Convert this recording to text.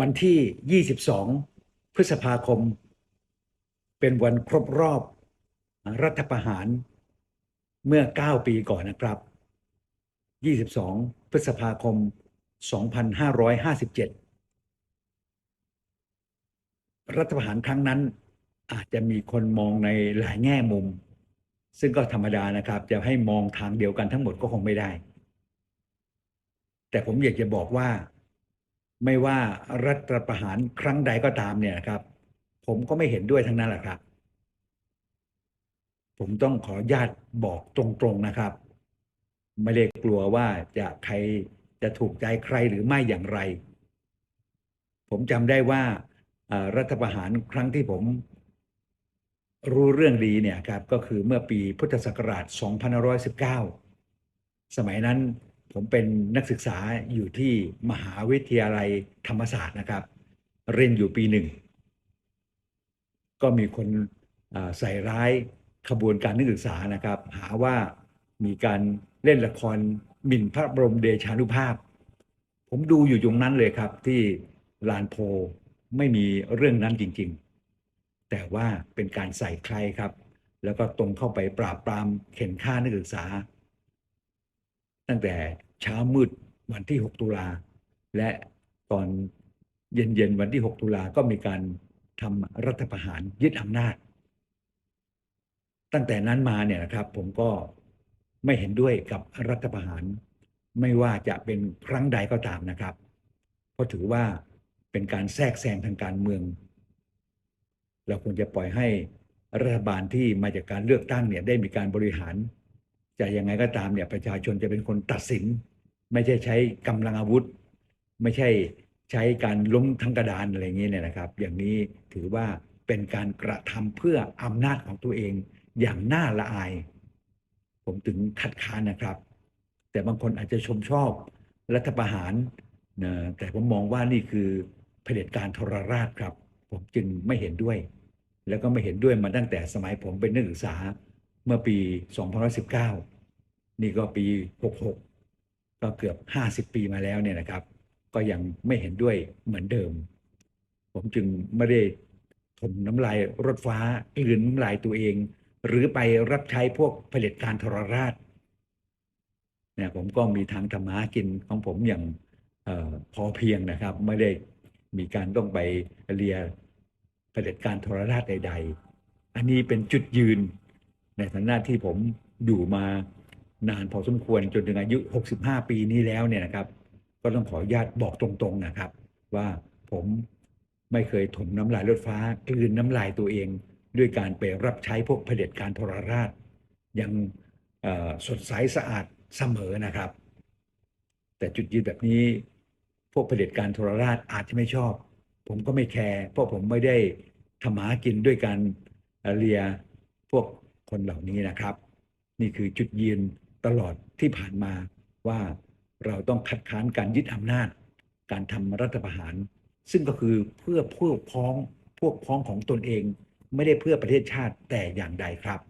วันที่ 22 พฤษภาคม เป็นวันครบรอบรัฐประหารเมื่อ 9 ปีก่อนนะครับ 22 พฤษภาคม 2557 รัฐประหารครั้งนั้นอาจจะมีคนมองในหลายแง่มุม ซึ่งก็ธรรมดานะครับ จะให้มองทางเดียวกันทั้งหมดก็คงไม่ได้ แต่ผมอยากจะบอกว่า ไม่ว่ารัฐประหารครั้งใดก็ตามเนี่ยนะครับ ผมก็ไม่เห็นด้วยทั้งนั้นแหละครับ ผมต้องขออนุญาตบอกตรงๆนะครับ ไม่ได้กลัวว่าจะใครจะถูกใจใครหรือไม่อย่างไร ผมจำได้ว่าอ่ารัฐประหารครั้งที่ผมรู้เรื่องดีเนี่ยครับก็คือเมื่อปีพุทธศักราช 2519 สมัยนั้น ผมเป็นนักศึกษาอยู่ที่มหาวิทยาลัยธรรมศาสตร์นะครับ เรียนอยู่ปีหนึ่ง ก็มีคนใส่ร้ายขบวนการนักศึกษานะครับ หาว่ามีการเล่นละครหมิ่นพระบรมเดชานุภาพ ผมดูอยู่ตรงนั้นเลยครับ ที่ลานโพไม่มีเรื่องนั้นจริง ๆ แต่ว่าเป็นการใส่ใครครับ แล้วก็ตรงเข้าไปปราบปรามเข็นฆ่านักศึกษา ตั้งแต่เช้ามืดวันที่ 6 ตุลา และตอนเย็นๆวันที่ 6 ตุลาก็มีการทำรัฐประหารยึดอำนาจ ตั้งแต่นั้นมาเนี่ยนะครับ ผมก็ไม่เห็นด้วยกับรัฐประหาร ไม่ว่าจะเป็นครั้งใดก็ตามนะครับ เพราะถือว่าเป็นการแทรกแซงทางการเมือง เราควรจะปล่อยให้รัฐบาลที่มาจากการเลือกตั้งเนี่ยได้มีการบริหาร จะยังไงก็ตามเนี่ยประชาชนจะเป็นคนตัดสิน ไม่ใช่ใช้กำลังอาวุธ ไม่ใช่ใช้การล้มทั้งกระดานอะไรอย่างนี้เนี่ยนะครับ อย่างนี้ถือว่าเป็นการกระทำเพื่ออำนาจของตัวเองอย่างน่าละอาย ผมถึงคัดค้านนะครับ แต่บางคนอาจจะชมชอบรัฐประหารนะแต่ผมมองว่านี่คือเผด็จการทรราชครับ ผมจึงไม่เห็นด้วย แล้วก็ไม่เห็นด้วยมาตั้งแต่สมัยผมเป็นนักศึกษา เมื่อปี2019 นี่ก็ปี 66 ก็เกือบ 50 ปีมาแล้วเนี่ยนะครับ ก็ยังไม่เห็นด้วยเหมือนเดิม ผมจึงไม่ได้ทนน้ำลายรถฟ้ากลืนน้ำลายตัวเอง หรือไปรับใช้พวกเผด็จการทรราชเนี่ยผมก็มีทางธรรมากินของผมอย่างออพอเพียงนะครับ ไม่ได้มีการต้องไปเลียเผด็จการทรราชใด ๆ อันนี้เป็นจุดยืน ในฐานะที่ผมอยู่มานานพอสมควรจนถึงอายุ 65 ปีนี้แล้วเนี่ยนะครับ ก็ต้องขออนุญาตบอกตรงๆนะครับ ว่าผมไม่เคยถมน้ำลายรถฟ้ากลืนน้ำลายตัวเอง ด้วยการไปรับใช้พวกเผด็จการทรราชยังสดใสสะอาดเสมอนะครับ แต่จุดยืนแบบนี้ พวกเผด็จการทรราชอาจจะไม่ชอบ ผมก็ไม่แคร์เพราะผมไม่ได้ทำหากินด้วยการเอ่อเลียพวก คนเหล่านี้นะครับ นี่คือจุดยืนตลอดที่ผ่านมาว่าเราต้องคัดค้านการยึดอำนาจ การทำรัฐประหาร ซึ่งก็คือเพื่อพวกพ้องพวกพ้องของตนเอง ไม่ได้เพื่อประเทศชาติแต่อย่างใดครับ